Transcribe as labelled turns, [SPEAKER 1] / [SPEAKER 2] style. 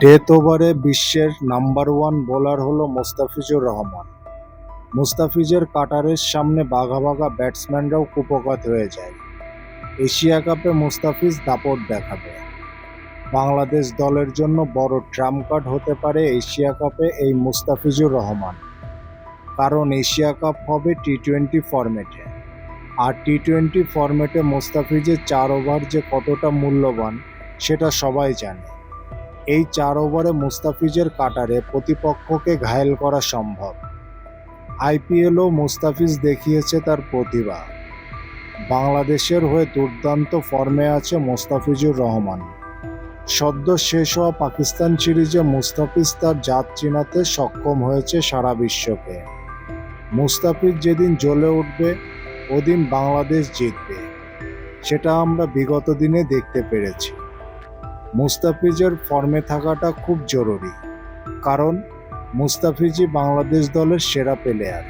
[SPEAKER 1] Death ওভারে বিশ্বের number one bowler হলো মোস্তাফিজুর রহমান। মুস্তাফিজের কাটারের সামনে বাঘা বাঘা ব্যাটসম্যানরাও কুপকাত হয়ে যায়। এশিয়া কাপে মুস্তাফিজ দাপট দেখাবে। বাংলাদেশ দলের জন্য বড় ট্রাম্প কার্ড হতে পারে এশিয়া কাপে এই মুস্তাফিজুর রহমান। কারণ এশিয়া কাপ হবে টি টোয়েন্টি ফরম্যাটে। আর টি টোয়েন্টি ফরম্যাটে মুস্তাফিজের চার ওভার যে কতটা মূল্যবান, সেটা সবাই জানে। এই চার ওভারে মুস্তাফিজের কাটারে প্রতিপক্ষকে ঘায়েল করা সম্ভব। আইপিএলও মুস্তাফিজ দেখিয়েছে তার প্রতিভা। বাংলাদেশের হয়ে দুর্দান্ত ফর্মে আছে মোস্তাফিজুর রহমান। সদ্য শেষ হওয়া পাকিস্তান সিরিজে মুস্তাফিজ তার জাত চিনাতে সক্ষম হয়েছে সারা বিশ্বকে। মুস্তাফিজ যেদিন জ্বলে উঠবে, ওদিন বাংলাদেশ জিতবে। সেটা আমরা বিগত দিনে দেখতে পেরেছি। মুস্তাফিজের ফর্মে থাকাটা খুব জরুরি কারণ মুস্তাফিজই বাংলাদেশ দলের সেরা প্লেয়ার